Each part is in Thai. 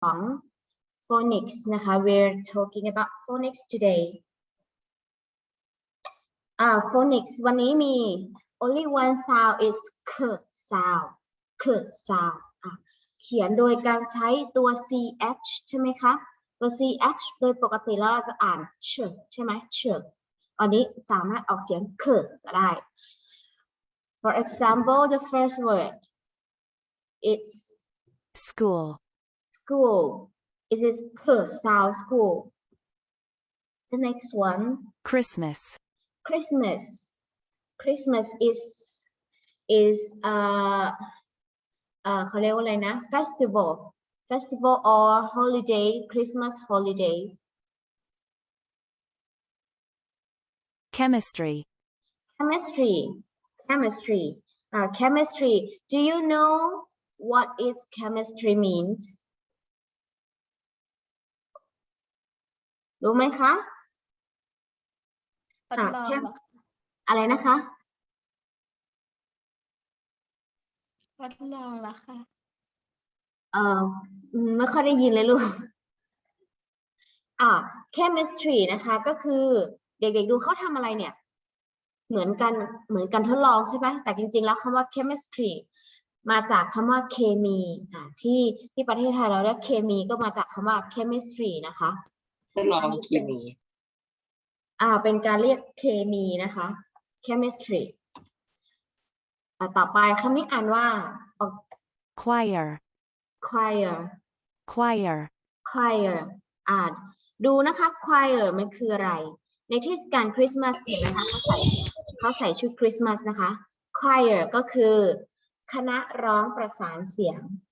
ของ phonics นะคะ we're talking about phonics today อ่า phonics วันนี้มี only one sound is k sound k sound อะเขียนโดยการใช้ตัว ch ใช่ไหมคะ ตัว ch โดยปกติแล้วเราจะอ่านเชใช่ไหมเชอันนี้สามารถออกเสียงเคก็ได้ for example the first word it's school, school it is k sound school the next one Christmas, Christmas. Christmas is is uh เอ่อเขาเรียกว่าอะไรนะ festival festival or holiday Christmas holiday chemistry, chemistry chemistry uh, chemistry do you know what is chemistry means รู้ไหมคะทดอะลองแค่เหรออะไรนะคะ ทดลองเหรอคะเอออืมไม่ค่อยได้ยินเลยลูก อ่า chemistry นะคะ ก็คือเด็กๆดูเขาทำอะไรเนี่ย เหมือนกันเหมือนกันทดลองใช่ไหมแต่จริงๆ แล้วคำว่า chemistry มาจากคำว่าเคมีอ่าที่ที่ประเทศไทยเราเรียกเคมีก็มาจากคำว่า chemistry นะคะ ทดลองเคมี อ่า เป็นการเรียกเคมีนะคะ chemistry อ่าต่อไปคำนี้อ่านว่าออก choir, choir choir, choir อ่านดูนะคะ choir มันคืออะไร ในเทศกาลคริสต์มาสเห็นไหมคะเขาใส่เขาใส่ชุดคริสต์มาสนะคะ choir ก็คือคณะร้องประสานเสียงเอ่อ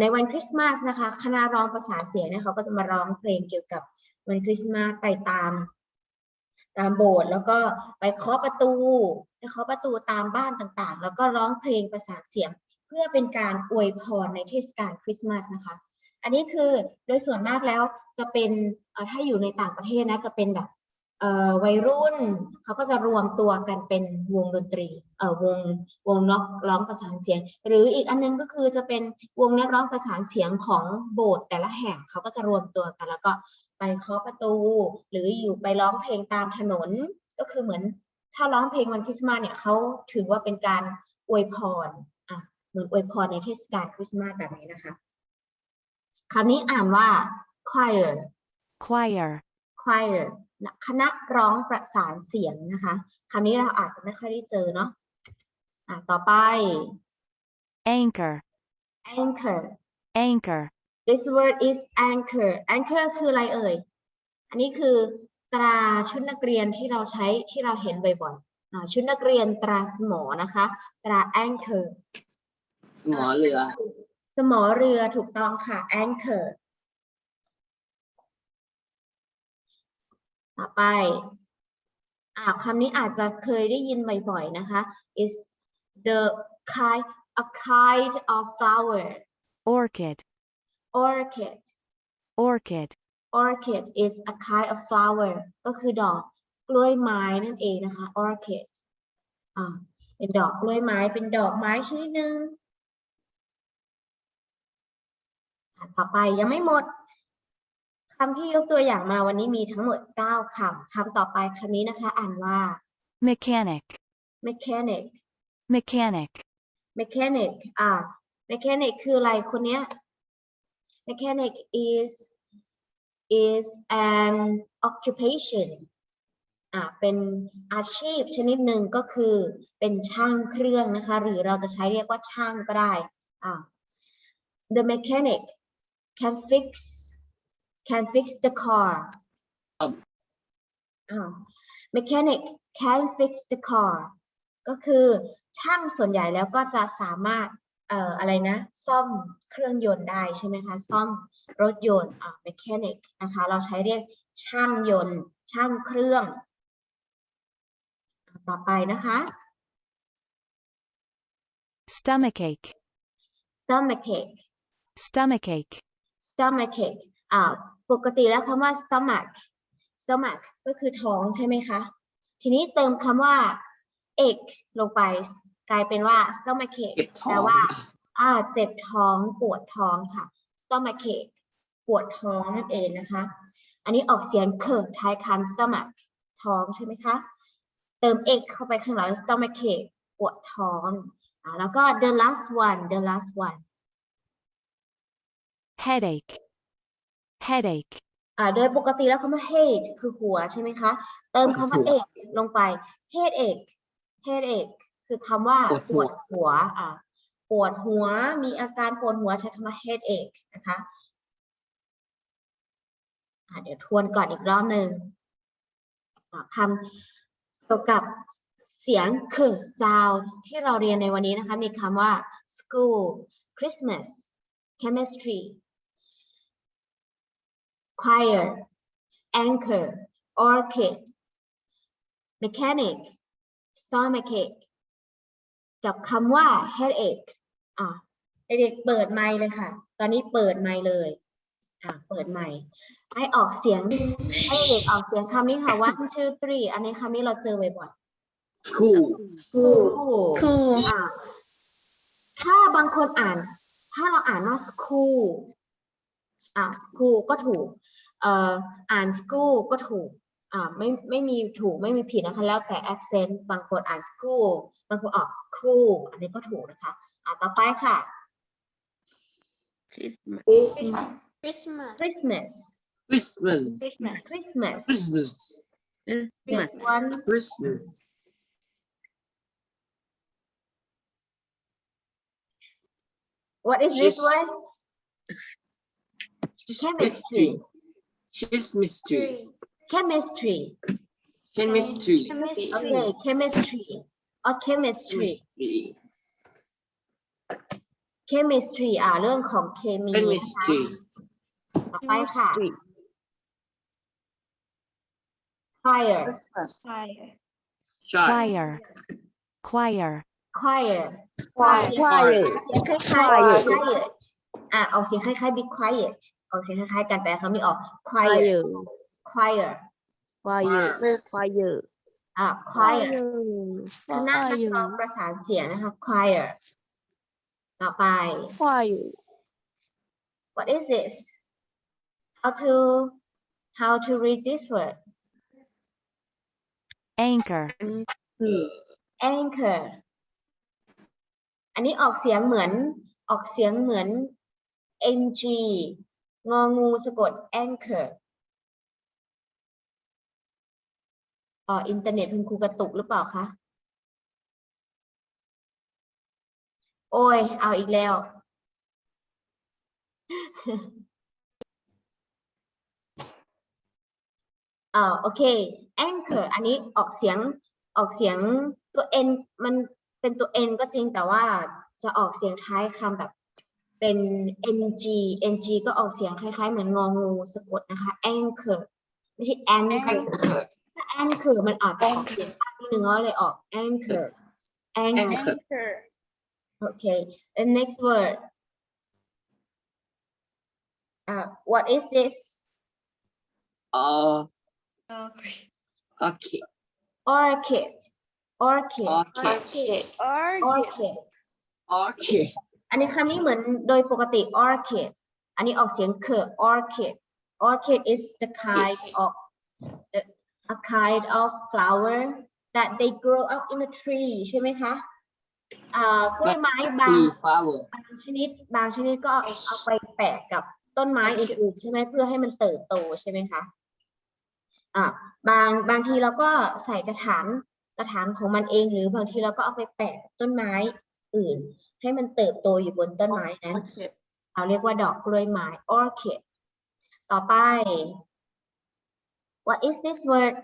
ในวันคริสต์มาสนะคะคณะร้องประสานเสียงเนี่ยเขาก็จะมาร้องเพลงเกี่ยวกับวันคริสต์มาสไปตาม ตามโบสถ์แล้วก็ไปเคาะประตูไปเคาะประตูตามบ้านต่างๆ แล้วก็ร้องเพลงประสานเสียง เพื่อเป็นการอวยพรในเทศกาลคริสต์มาสนะคะ อันนี้คือโดยส่วนมากแล้วจะเป็นถ้าอยู่ในต่างประเทศนะจะเป็นแบบ วัยรุ่นเขาก็จะรวมตัวกันเป็นวงดนตรีเอ่อวงวงนักร้องประสานเสียง หรืออีกอันนึงก็คือจะเป็นวงนักร้องประสานเสียงของโบสถ์แต่ละแห่งเขาก็จะรวมตัวกัน แล้วก็ไปเคาะประตู หรืออยู่ไปร้องเพลงตามถนนก็คือเหมือน ถ้าร้องเพลงวันคริสต์มาสเนี่ยเขาถือว่าเป็นการอวยพรอะเหมือนอวยพรในเทศกาลคริสต์มาสแบบนี้นะคะคำนี้อ่านว่า choir choir, choir นะ คณะร้องประสานเสียงนะคะคำนี้เราอาจจะไม่ค่อยได้เจอเนาะอะต่อไป anchor, anchor anchor, this word is anchor anchor คืออะไรเอ่ย อันนี้คือตราชุดนักเรียนที่เราใช้ที่เราเห็นบ่อยๆอ่าชุดนักเรียนตราสมอนะคะ ตรา anchor หมอเรือ สมอเรือถูกต้องค่ะ anchor ต่อไปอ่าคำนี้อาจจะเคยได้ยินบ่อยๆนะคะ is the kind a kind of flower orchid, orchid orchid, orchid is a kind of flower ก็คือดอกกล้วยไม้นั่นเองนะคะ orchid อ่าเป็นดอกกล้วยไม้เป็นดอกไม้ชนิดหนึ่งอะต่อไปยังไม่หมด คำที่ยกตัวอย่างมาวันนี้มีทั้งหมด 9คำคำต่อไปคำนี้นะคะ อ่านว่า mechanic, mechanic mechanic, mechanic อ่า mechanic คืออะไรคนเนี้ย mechanic is is an occupation อ่าเป็นอาชีพชนิดหนึ่งก็คือเป็นช่างเครื่องนะคะ หรือเราจะใช้เรียกว่าช่างก็ได้อ่า the mechanic can fix can fix the car ครับอ่า mechanic can fix the car ก็คือช่างส่วนใหญ่แล้วก็จะสามารถเอ่ออะไรนะ ซ่อมเครื่องยนต์ได้ใช่ไหมคะ ซ่อมรถยนต์อ่า mechanic นะคะ เราใช้เรียกช่างยนต์ ช่างเครื่องอะต่อไปนะคะ stomachache, stomachache stomachache, stomachache อ่า ปกติแล้วคำว่า stomach stomach ก็คือท้องใช่ไหมคะ ทีนี้เติมคำว่า ache ลงไปกลายเป็นว่า stomachache เก็บท้แปลองว่าอ่าเจ็บท้องปวดท้องค่ะ stomachache ปวดท้องนั่นเองนะคะ อันนี้ออกเสียงเคท้ายคำ stomach ท้องใช่ไหมคะ เติม egg เข้าไปข้างหลัง stomachache ปวดท้องอ่าแล้วก็ the last one the last one headache, headache, อ่าโดยปกติแล้วคำว่า head คือหัวใช่ไหมคะ เติมคำว่าหัว ache ลงไป headache headache คือคำว่าปวดปหัววดหัวอ่าปวดหัวมีอาการปวดหัวใช้คำว่า headache นะคะอ่าเดี๋ยวทวนก่อนอีกรอบหนึ่งอ่าคำเกี่ยวกับเสียงคือ sound ที่เราเรียนในวันนี้นะคะ มีคำว่า school Christmas chemistry choir anchor orchid mechanic stomachache กับคำว่า headache อะเด็กๆเปิดไมค์เลยค่ะ ตอนนี้เปิดไมค์เลย อะ เปิดไมค์ให้ออกเสียง ให้เด็กออกเสียงคำนี้ค่ะ one two three อันนี้คำนี้เราเจอบ่อย school ๆ school คืออะถ้าบางคนอ่าน ถ้าเราอ่านว่า school อะ school ก็ถูกเอ่ออ่าน school ก็ถูกอ่าไม่ไม่มีถูกไม่มีผิดนะคะ แล้วแต่ accent บางคนอ่าน school บางคนออก school อันนี้ก็ถูกนะคะ อ่าต่อไปค่ะ Christmas Christmas Christmas Christmas Christmas Christmas next one Christmas what is this Chris- one Chemistry. Chemistry chemistry Chemistry Chemistry. okay chemistry or chemistry chemistry อ่าเรื่องของเคมีนะคะ Chemistry ต่อไปค่ะ fire Fire choir, Child choir, choir Choir เสียงคล้ายๆ quiet อ่ะออกเสียงคล้ายๆ be quiet ออกเสียงคล้ายๆกันแต่คำนี้ออก choir choir Choir fire อะ choir คณะนักร้องประสานเสียงนะคะ choir ต่อไป fire what is this how to how to read this word anchor, anchor อันนี้ออกเสียงเหมือนออกเสียงเหมือน ng งองูสะกด anchor อ๋ออินเทอร์เน็ตคุณครูกระตุกหรือเปล่าคะ โอ้ย เอาอีกแล้ว เอ่าโอเค anchor อันนี้ออกเสียงออกเสียงตัว n มันเป็นตัว n ก็จริงแต่ว่าจะออกเสียงท้ายคำแบบ เป็น ng ng ก็ออกเสียงคล้ายๆ เหมือนงองูสะกดนะคะ anchor ไม่ใช่ anchor ถ้า anchor มันอาจจะออกเสียงยากนิดนึงก็เลยออก anchor anchor Anchor okay the next word uh, what is this Oh Okay Okay orchid orchid Okay orchid Okay อันนี้คำนี้เหมือนโดยปกติ orchid อันนี้ออกเสียงเคอ orchid orchid is the kind of the, a kind of flower that they grow up in a tree ใช่ไหมคะอ่ากล้วยไม้บาง Tree flower บางชนิด บางชนิดก็เอาไปแปะกับต้นไม้อื่นๆใช่ไหมเพื่อให้มันเติบโตใช่ไหมคะอ่าบางบางทีเราก็ใส่กระถางกระถางของมันเอง หรือบางทีเราก็เอาไปแปะกับต้นไม้อื่น ให้มันเติบโตอยู่บนต้นไม้นั้น เราเรียกว่าดอกกล้วยไม้ orchid ต่อไป what is this word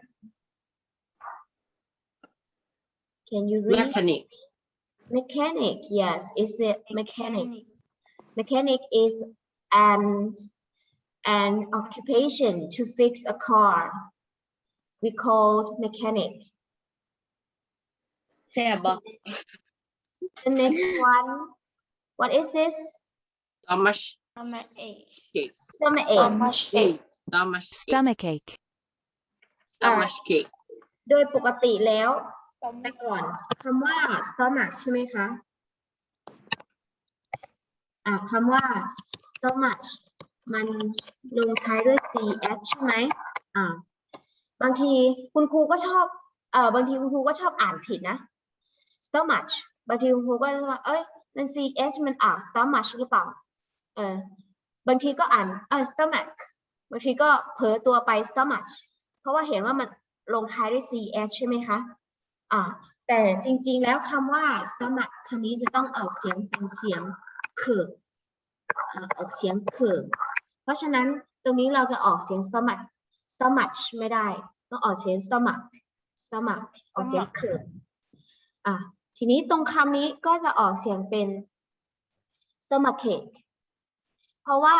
can you read Mechanic mechanic yes is it mechanic mechanic is an an occupation to fix a car we called mechanic แซ่บบ่ The next one what is this Thomas Number eight cake stomach ache Thomas cake stomachache, Thomas cake โดยปกติแล้ว แต่ก่อนคำว่า stomach ใช่ไหมคะอ่าคำว่า so much มันลงท้ายด้วย ch ใช่ไหมอ่าบางทีคุณครูก็ชอบเอ่อบางทีคุณครูก็ชอบอ่านผิดนะ so much บางทีคุณครูก็จะว่าเอ้ยมัน ch มันอ่าน so much หรือเปล่าเออบางทีก็อ่านเออ stomach บางทีก็เผลอตัวไป stomach เพราะว่าเห็นว่ามันลงท้ายด้วย ch ใช่ไหมคะอ่าแต่จริง ๆ แล้วคำว่า stomach คำนี้จะต้องออกเสียงเป็นเสียงคืออออกเสียงคือเพราะฉะนั้นตรงนี้เราจะออกเสียง stomach stomach ไม่ได้ ต้องออกเสียง stomach stomach ออกเสียงคืออะ ทีนี้ตรงคำนี้ก็จะออกเสียงเป็น stomachache เพราะว่า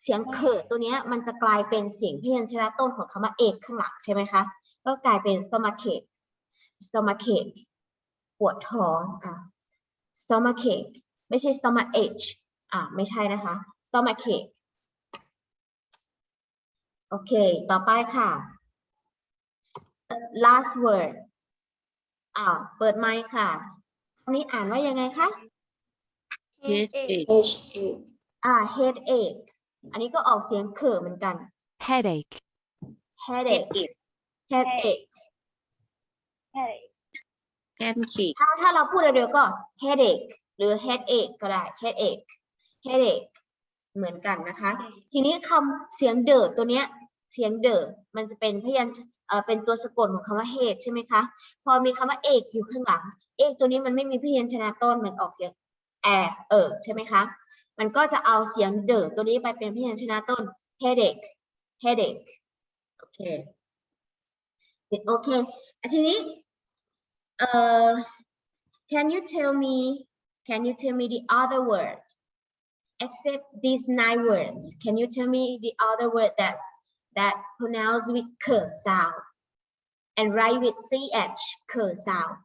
เสียงเคือตัวนี้มันจะกลายเป็นเสียงพยัญชนะต้นของคำว่าเอกข้างหลังใช่ไหมคะ ก็กลายเป็น stomachache stomachache ปวดท้องอะ stomachache ไม่ใช่ stomach ache อะไม่ใช่นะคะ stomachache โอเค ต่อไปค่ะ last word อ้าวเปิดไมค์ค่ะคำนี้อ่านว่ายังไงคะ Headache. H A อ่า headache อันนี้ก็ออกเสียงเคือเหมือนกัน headache, headache headache Headache Pancake. ถ้าถ้าเราพูดเร็วๆก็ headache หรือ headache ก็ได้ headache headache เหมือนกันนะคะ ทีนี้คำเสียงเดอตัวเนี้ย เสียงเดอมันจะเป็นพยัญชเอ่อ เป็นตัวสะกดของคำว่า head ใช่ไหมคะ พอมีคำว่า ake อยู่ข้างหลัง ake ตัวนี้มันไม่มีพยัญชนะต้นมันออกเสียงแอเออใช่ไหมคะ มันก็จะเอาเสียงเดอตัวนี้ไปเป็นพยัญชนะต้น headache headache โอเคโอเคทีนี้เอ่อ can you tell me can you tell me the other word except these nine words can you tell me the other word that's that pronounce with k sound and write with ch k sound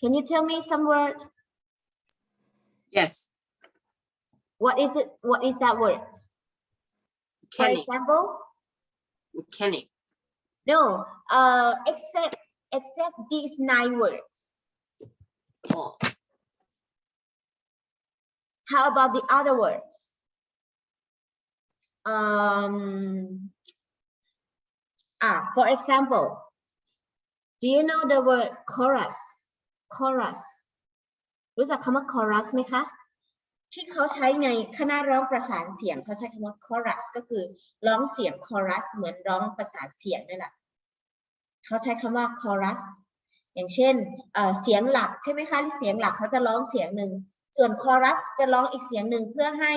can you tell me some word Yes. what is it what is that word for Mechanic. example Mechanic. no uh except except these nine words Oh. How about the other words? Um, ah, for example, do you know the word chorus? Chorus รู้จักคำว่า chorus ไหมคะ ที่เขาใช้ในคณะร้องประสานเสียงเขาใช้คำว่า chorus ก็คือร้องเสียง chorus เหมือนร้องประสานเสียงนั่นแหละเขาใช้คำว่า chorus อย่างเช่นเเสียงหลักใช่ไหมคะที่เสียงหลักเขาจะร้องเสียงหนึ่ง ส่วนคอรัสจะร้องอีกเสียงหนึ่งเพื่อให้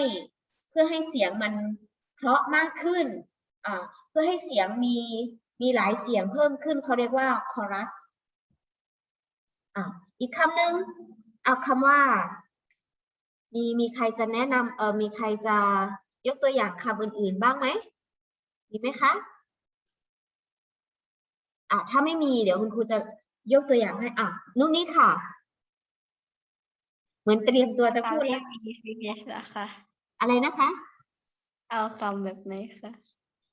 เพื่อให้เสียงมัน เพราะมากขึ้นอ่าเพื่อให้เสียงมีมีหลายเสียงเพิ่มขึ้นเขาเรียกว่าคอรัสอ่าอีกคำหนึ่งเอาคำว่า มีมีใครจะแนะนำเออมีใครจะยกตัวอย่างคำอื่นๆบ้างไหมมีไหมคะอ่าถ้าไม่มีเดี๋ยวคุณครูจะยกตัวอย่างให้อะนุ่นนี่ค่ะ เหมือนเตรียมตัวจะพูดแล้วมีฟิกละค่ะอะไรนะคะ เอาคำแบบไหนคะ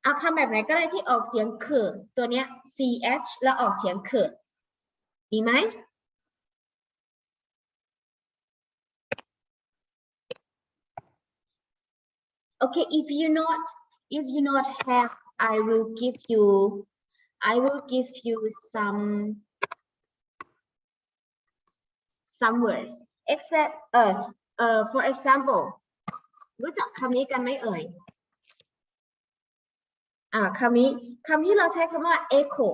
เอาคำแบบไหนก็ได้ที่ออกเสียงเขินตัวเนี้ย ch แล้วออกเสียงเขินดีไหม Okay, if you not if you not have, I will give you I will give you some some words except เอ่อเอ่อ for example รู้จักคำนี้กันไหมเอ่ย อ่าคำนี้คำที่เราใช้คำว่า echo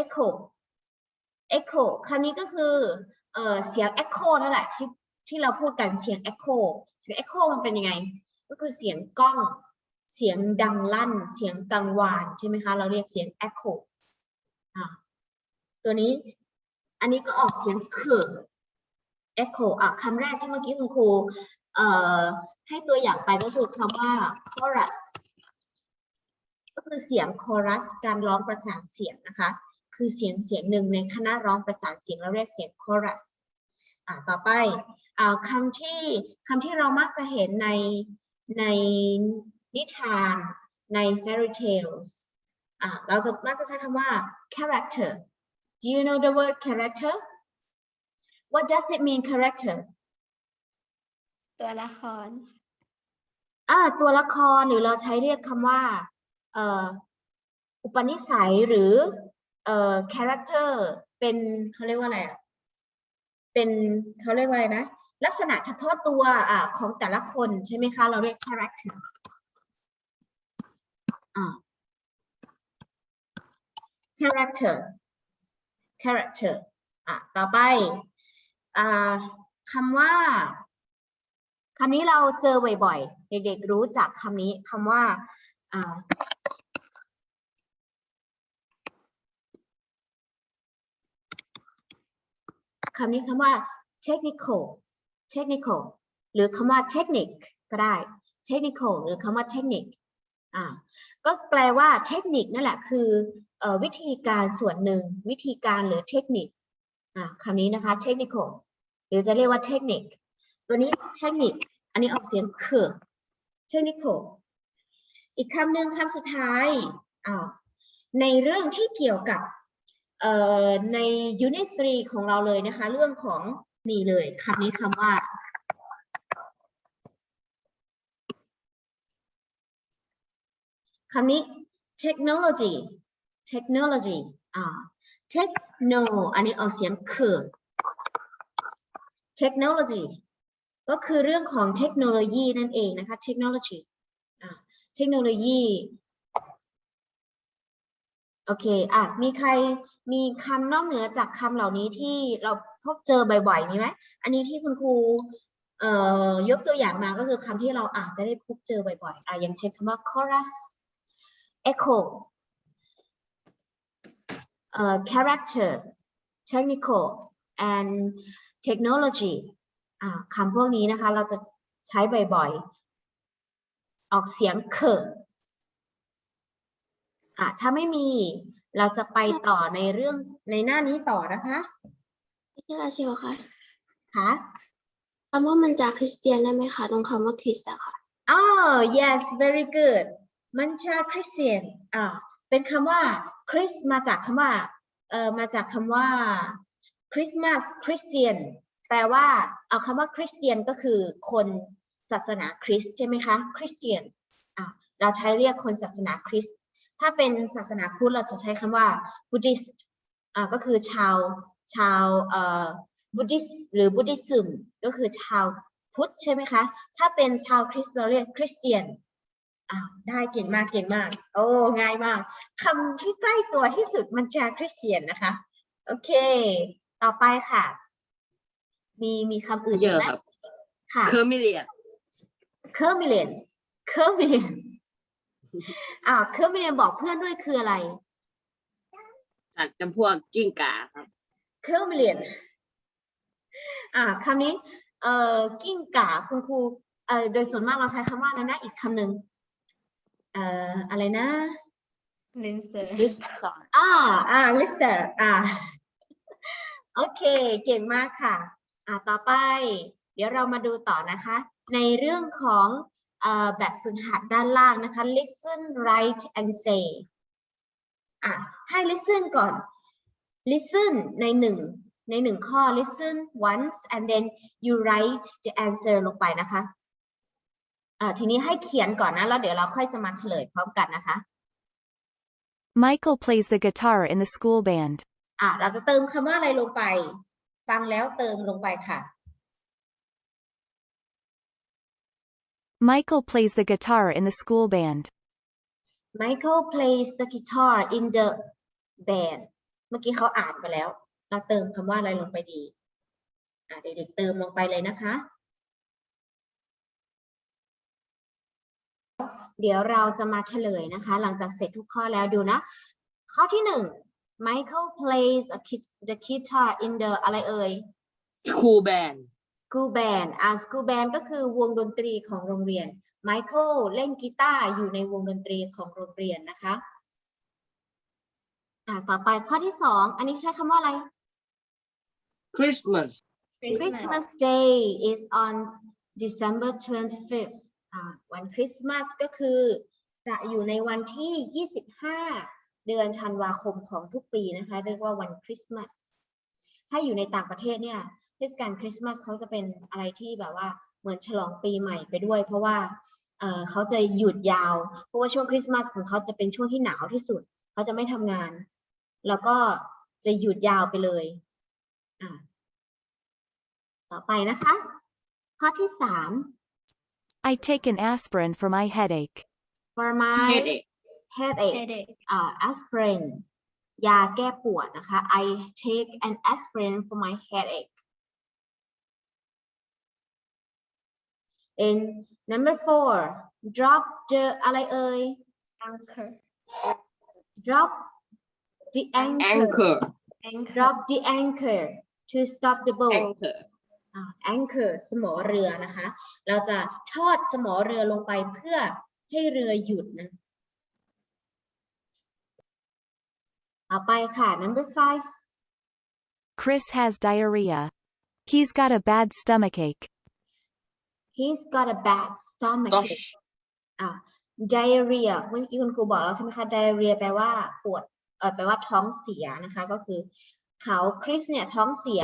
echo echo คำนี้ก็คือเอ่อเสียง echo นั่นแหละที่ที่เราพูดกันเสียง echo เสียง echo มันเป็นยังไง ก็คือเสียงก้อง เสียงดังลั่น เสียงกังวานใช่ไหมคะ เราเรียกเสียง echo อ่าตัวนี้อันนี้ก็ออกเสียงเขิน echo อะคำแรกที่เมื่อกี้คุณครูเอ่อให้ตัวอย่างไปก็คือคำว่า chorus คือเสียงคอรัสการร้องประสานเสียงนะคะ คือเสียงเสียงหนึ่งในคณะร้องประสานเสียงเราเรียกเสียงคอรัสอ่าต่อไปอ่าคำที่คำที่เรามักจะเห็นในในนิทานใน fairy tales อ่าเราจะมักจะใช้คำว่า character do you know the word character what does it mean character ตัวละครอ่าตัวละครหรือเราใช้เรียกคำว่าเอุปนิสัยหรือเอ่อ character เป็นเขาเรียกว่าอะไรอะเป็นเขาเรียกว่าอะไรนะ ลักษณะเฉพาะตัวอ่าของแต่ละคนใช่ไหมคะ เราเรียก character อ่า character character อะต่อไปอ่าคำว่าคำนี้เราเจอบ่อยๆ เด็กๆรู้จักคำนี้คำว่า อ่าคำนี้คำว่า technical technical หรือคำว่า technique ก็ได้ technical หรือคำว่า technique อ่าก็แปลว่าเทคนิคนั่นแหละคือเอ่อวิธีการส่วนหนึ่ง วิธีการหรือเทคนิคอ่าคำนี้นะคะ technical หรือจะเรียกว่าเทคนิค ตัวนี้เทคนิค อันนี้ออกเสียงคือ technical อีกคำหนึ่งคำสุดท้ายอ่าในเรื่องที่เกี่ยวกับเอ่อใน unit 3ของเราเลยนะคะ เรื่องของนี่เลยคำนี้คำว่า คำนี้ technology technology อ่า techno อันนี้ออกเสียงคือ technology ก็คือเรื่องของเทคโนโลยีนั่นเองนะคะ technology เทคโนโลยี โอเคอะมีใครมีคำนอกเหนือจากคำเหล่านี้ที่เราพบเจอบ่อยๆมีไหมอันนี้ที่คุณครูเอ่อยกตัวอย่างมาก็คือคำที่เราอาจจะได้พบเจอบ่อยๆอะอย่างเช่นคำว่า chorus echo เอ่อ character technical and technology อ่าคำพวกนี้นะคะ เราจะใช้บ่อยๆ ออกเสียงเคอะถ้าไม่มีเราจะไปต่อในเรื่องในหน้านี้ต่อนะคะพี่ราชิวคะค่ะคำว่ามันจากคริสเตียนได้ไหมคะตรงคำว่าคริสต์อะค่ะ oh yes very good มันจะคริสเตียนอ่าเป็นคำว่าคริสมาจากคำว่าเอ่อมาจากคำว่าคริสต์มาสคริสเตียนแปลว่าเอาคำว่าคริสเตียนก็คือคน ศาสนาคริสต์ใช่ไหมคะคริสเตียนอ่าเราใช้เรียกคนศาสนาคริสต์ถ้าเป็นศาสนาพุทธเราจะใช้คำว่า Buddhist อ่าก็คือชาวชาวเอ่อ Buddhist หรือ Buddhism ก็คือชาวพุทธใช่ไหมคะ ถ้าเป็นชาวคริสต์เราเรียกคริสเตียนอ้าวได้เก่งมากเก่งมาก โอ้ง่ายมากคำที่ใกล้ตัวที่สุดมันจะคริสเตียนนะคะ โอเค ต่อไปค่ะ มีมีคำอื่นเยอะไหมครับค่ะเคอร์มิเลีย นเคอร์มิเลนเคอร์มิเลนอ่าเคอร์มิเลนบอกเพื่อนด้วยคืออะไร สัตว์จำพวกกิ้งก่าครับเคอร์มิเลนอ่าคำนี้ เอ่อ กิ้งก่าคุณครู เอ่อ โดยส่วนมากเราใช้คำว่าอะไรนะอีกคำหนึ่งเอ่อ อะไรนะลินเซอร์อ่าอ่า lister อ่า โอเค เก่งมากค่ะ อ่าต่อไป เดี๋ยวเรามาดูต่อนะคะ ในเรื่องของเอ่อแบบฝึกหัดด้านล่างนะคะ listen write and say อะให้ listen ก่อน listen ในหนึ่งในหนึ่งข้อ listen once and then you write the answer ลงไปนะคะอ่าทีนี้ให้เขียนก่อนนะ แล้วเดี๋ยวเราค่อยจะมาเฉลยพร้อมกันนะคะ Michael plays the guitar in the school band. อะเราจะเติมคำว่าอะไรลงไป ฟังแล้วเติมลงไปค่ะ Michael plays the guitar in the school band. Michael plays the guitar in the band เมื่อกี้เขาอ่านไปแล้ว เราเติมคำว่าอะไรลงไปดี อะเด็กๆเติมลงไปเลยนะคะ เดี๋ยวเราจะมาเฉลยนะคะ หลังจากเสร็จทุกข้อแล้วดูนะ ข้อที่หนึ่ง Michael plays a kit- the guitar in the อะไรเอ่ยสคูแบน school band อ่า school band ก็คือวงดนตรีของโรงเรียน Michael เล่นกีตาร์อยู่ในวงดนตรีของโรงเรียนนะคะอ่าต่อไปข้อที่สองอันนี้ใช้คำว่าอะไรคริสต์มาส Christmas Day is on December 25th อ่าวันคริสต์มาสก็คือจะอยู่ในวันที่ 25 เดือนธันวาคมของทุกปีนะคะ เรียกว่าวันคริสต์มาส ถ้าอยู่ในต่างประเทศเนี่ยเทศกาลคริสต์มาสเขาจะเป็นอะไรที่แบบว่าเหมือนฉลองปีใหม่ไปด้วย เพราะว่าเอ่อเขาจะหยุดยาว เพราะว่าช่วงคริสต์มาสของเขาจะเป็นช่วงที่หนาวที่สุด เขาจะไม่ทำงาน แล้วก็จะหยุดยาวไปเลยอะต่อไปนะคะ ข้อที่สาม I take an aspirin for my headache. for my เฮดเอก headache headache อ่า aspirin ยาแก้ปวดนะคะ I take an aspirin for my headache and number four drop the อะไรเอ่ย anchor drop the แองเก anchor อร์ anchor drop the anchor to stop the แอง boat เกอร์อ่า anchor สมอเรือนะคะ เราจะทอดสมอเรือลงไปเพื่อให้เรือหยุดนะต่อไปค่ะ number five Chris has diarrhea. He's got a bad stomachache. He's got a bad stomach ก็ ache อะ diarrhea เมื่อกี้คุณครูบอกแล้วใช่ไหมคะ diarrhea แปลว่าปวดเออแปลว่าท้องเสียนะคะ ก็คือ เขาคริสเนี่ยท้องเสีย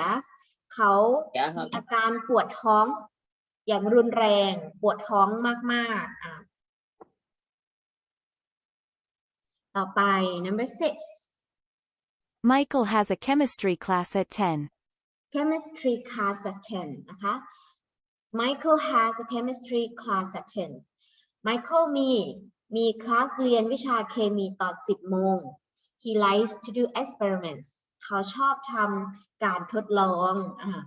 เขาเดี๋ยวครับมีอาการปวดท้องอย่างรุนแรง ปวดท้องมากๆอะต่อไป number six Michael has a chemistry class at 10. chemistry class at 10นะคะ Michael has a chemistry class at 10 Michael มีมีคลาสเรียนวิชาเคมีตอน10 โมง He likes to do experiments เขาชอบทำการทดลองอ่ะ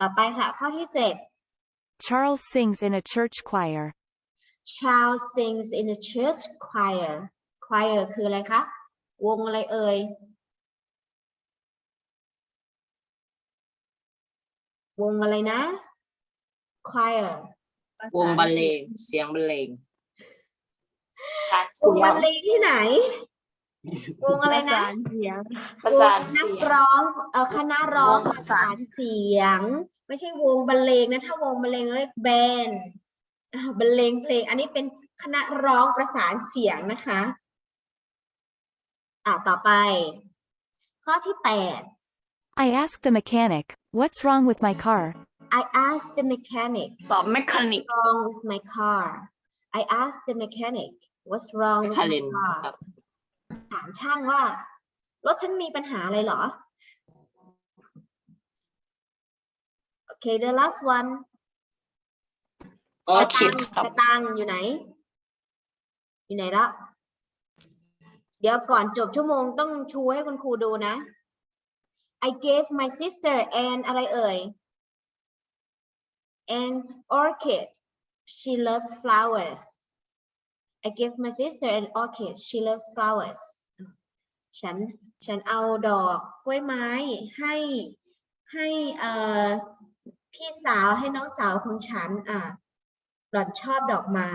ต่อไปค่ะ ข้อที่ Charles sings in a church choir. 7 Charles sings in a church choir choir คืออะไรคะ วงอะไรเอ่ย วงอะไรนะ choir วงบรรเลงเสียงบรรเลงวงบรรเลงที่ไหน วงอะไรนะเสียงประวสางนนัเสีกยง ร้องเออคณะร้องวงปประระสาสานน เสียง ไม่ใช่วงบรรเลงนะถ้าวงบรรเลงเรียกแบนด์อ่าบรรเลงเพลง อันนี้เป็นคณะร้องประสานเสียงนะคะอ่าต่อไป ข้อที่แปด I asked the mechanic, what's wrong with my car? I asked the mechanic ตอบแมคานิก wrong with my car I asked the mechanic what's wrong ไม่ with คา my เลน car ครับ ถามช่างว่า รถฉันมีปัญหาอะไรเหรอโอเค the last one ก็กระคิตัดงครับกระตังอยู่ไหน อยู่ไหนละเดี๋ยวก่อนจบชั่วโมงต้องชูให้คุณครูดูนะ I gave my sister an อะไรเอ่ย an orchid she loves flowers I gave my sister an orchid she loves flowers ฉันฉันเอาดอกกล้วยไม้ให้ให้เอ่อพี่สาวให้น้องสาวของฉันอะหล่อนชอบดอกไม้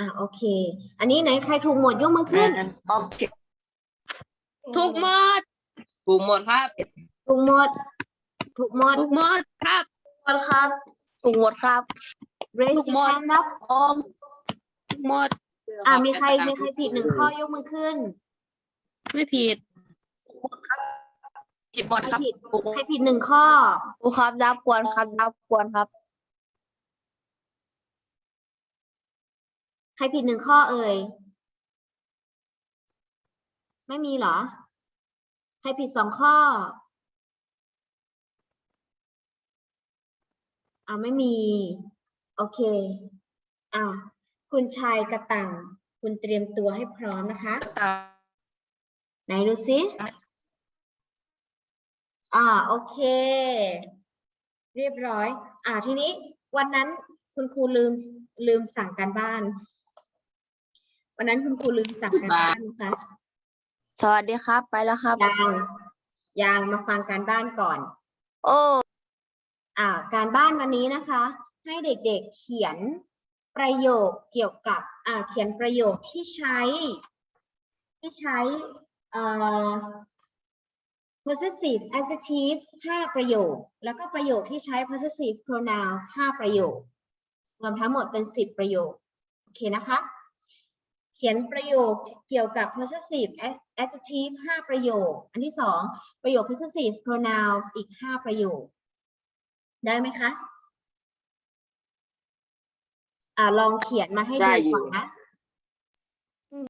อะโอเค อันนี้ไหนใครถูกหมดยกมือขึ้น โอเคถูกหมดถูกหมดครับ ถูกหมด ถูกหมดถูกหมดครับหมดครับถูกหมดครับ raise ถูกหม your ด hand up โอ้ถูกหมด อะมีใครมีใครผิดหนึ่งข้อยกมือขึ้น ไม่ผิดผิดหมดใครครับผิดใครผิดหนึ่งข้อครูครับนับกวนครับนับกวนครับ ครผิดหนึ่งข้อเอ่ย ไม่มีเหรอ ใครผิดสองข้ออ่าไม่มี โอเคอ่าคุณชายกระตังคุณเตรียมตัวให้พร้อมนะคะ ไหนดูซิอ่าโอเค เรียบร้อย อ่าทีนี้วันนั้นคุณครูลืมลืมสั่งการบ้าน วันนั้นคุณครูลืมสั่งการบ้านนะคะสวัสดีครับ ไปแล้วครับ ยังยังมาฟังการบ้านก่อน โอ้อ่า การบ้านวันนี้นะคะ ให้เด็กๆเขียนประโยคเกี่ยวกับอ่าเขียนประโยคที่ใช้ ที่ใช้เอ่อ possessive adjective 5ประโยค แล้วก็ประโยคที่ใช้ possessive pronouns 5ประโยค รวมทั้งหมดเป็น10ประโยค โอเคนะคะ ขียนประโยคเกี่ยวกับ possessive adjective ห้าประโยค อันที่สองประโยค possessive pronouns อีกห้าประโยค ได้ไหมคะ อ่าลองเขียนมาให้ดูก่อนนะ